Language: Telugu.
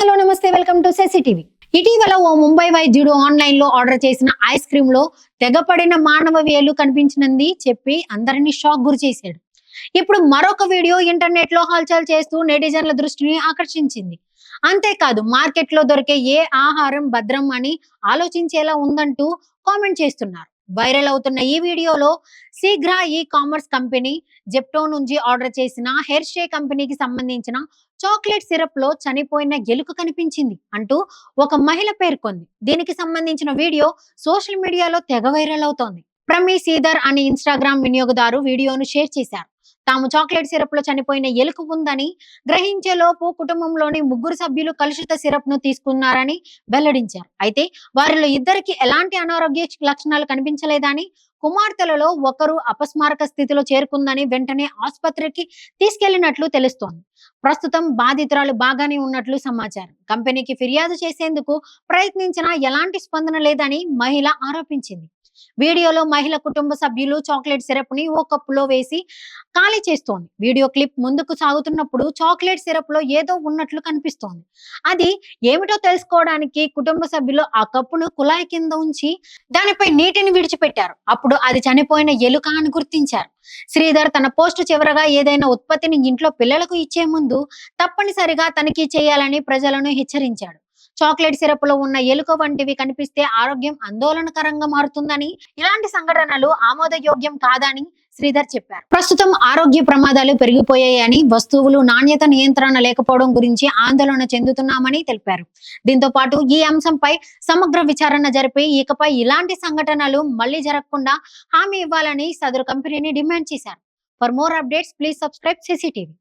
హలో నమస్తే వెల్కమ్ టు టీవీ ఇటీవల ఓ ముంబై వైద్యుడు ఆన్లైన్లో ఆర్డర్ చేసిన ఐస్ క్రీమ్లో తెగపడిన మానవ వేలు కనిపించినది చెప్పి అందరినీ షాక్ గురి చేశాడు. ఇప్పుడు మరొక వీడియో ఇంటర్నెట్లో హల్చల్ చేస్తూ నెటిజన్ల దృష్టిని ఆకర్షించింది. అంతేకాదు మార్కెట్లో దొరికే ఏ ఆహారం భద్రం అని ఆలోచించేలా ఉందంటూ కామెంట్ చేస్తున్నారు. వైరల్ అవుతున్న ఈ వీడియోలో శీఘ్ర ఈ కామర్స్ కంపెనీ జెప్టో నుంచి ఆర్డర్ చేసిన హెయిర్ షే కంపెనీకి సంబంధించిన చాక్లెట్ సిరప్లో చనిపోయిన ఎలుక కనిపించింది అంటూ ఒక మహిళ పేర్కొంది. దీనికి సంబంధించిన వీడియో సోషల్ మీడియాలో తెగ వైరల్ అవుతోంది. ప్రమీ శ్రీధర్ అనే ఇన్స్టాగ్రామ్ వినియోగదారు వీడియోను షేర్ చేశారు. తాము చాక్లెట్ సిరప్లో చనిపోయిన ఎలుక ఉందని గ్రహించేలోపు కుటుంబంలోని ముగ్గురు సభ్యులు కలుషిత సిరప్ను తీసుకున్నారని వెల్లడించారు. అయితే వారిలో ఇద్దరికి ఎలాంటి అనారోగ్య లక్షణాలు కనిపించలేదని కుమార్తెలలో ఒకరు అపస్మారక స్థితిలో చేరుకుందని వెంటనే ఆసుపత్రికి తీసుకెళ్ళినట్లు తెలుస్తోంది. ప్రస్తుతం బాధితురాలు బాగానే ఉన్నట్లు సమాచారం. కంపెనీకి ఫిర్యాదు చేసేందుకు ప్రయత్నించినా ఎలాంటి స్పందన లేదని మహిళ ఆరోపించింది. వీడియోలో మహిళ కుటుంబ సభ్యులు చాక్లెట్ సిరప్ని ఓ కప్పులో వేసి ఖాళీ చేస్తోంది. వీడియో క్లిప్ ముందుకు సాగుతున్నప్పుడు చాక్లెట్ సిరప్లో ఏదో ఉన్నట్లు కనిపిస్తోంది. అది ఏమిటో తెలుసుకోవడానికి కుటుంబ సభ్యులు ఆ కప్పును కుళాయి కింద ఉంచి దానిపై నీటిని విడిచిపెట్టారు. అప్పుడు అది చనిపోయిన ఎలుక అని గుర్తించారు. శ్రీధర్ తన పోస్టు చివరగా ఏదైనా ఉత్పత్తిని ఇంట్లో పిల్లలకు ఇచ్చే ముందు తప్పనిసరిగా తనిఖీ చేయాలని ప్రజలను హెచ్చరించాడు. చాక్లెట్ సిరప్లో ఉన్న ఎలుక వంటివి కనిపిస్తే ఆరోగ్యం ఆందోళనకరంగా మారుతుందని ఇలాంటి సంఘటనలు ఆమోదయోగ్యం కాదని శ్రీధర్ చెప్పారు. ప్రస్తుతం ఆరోగ్య ప్రమాదాలు పెరిగిపోయాయని వస్తువులు నాణ్యత నియంత్రణ లేకపోవడం గురించి ఆందోళన చెందుతున్నామని తెలిపారు. దీంతో పాటు ఈ అంశంపై సమగ్ర విచారణ జరిపి ఇకపై ఇలాంటి సంఘటనలు మళ్ళీ జరగకుండా హామీ ఇవ్వాలని సదరు కంపెనీని డిమాండ్ చేశారు. For more updates please subscribe CCTV.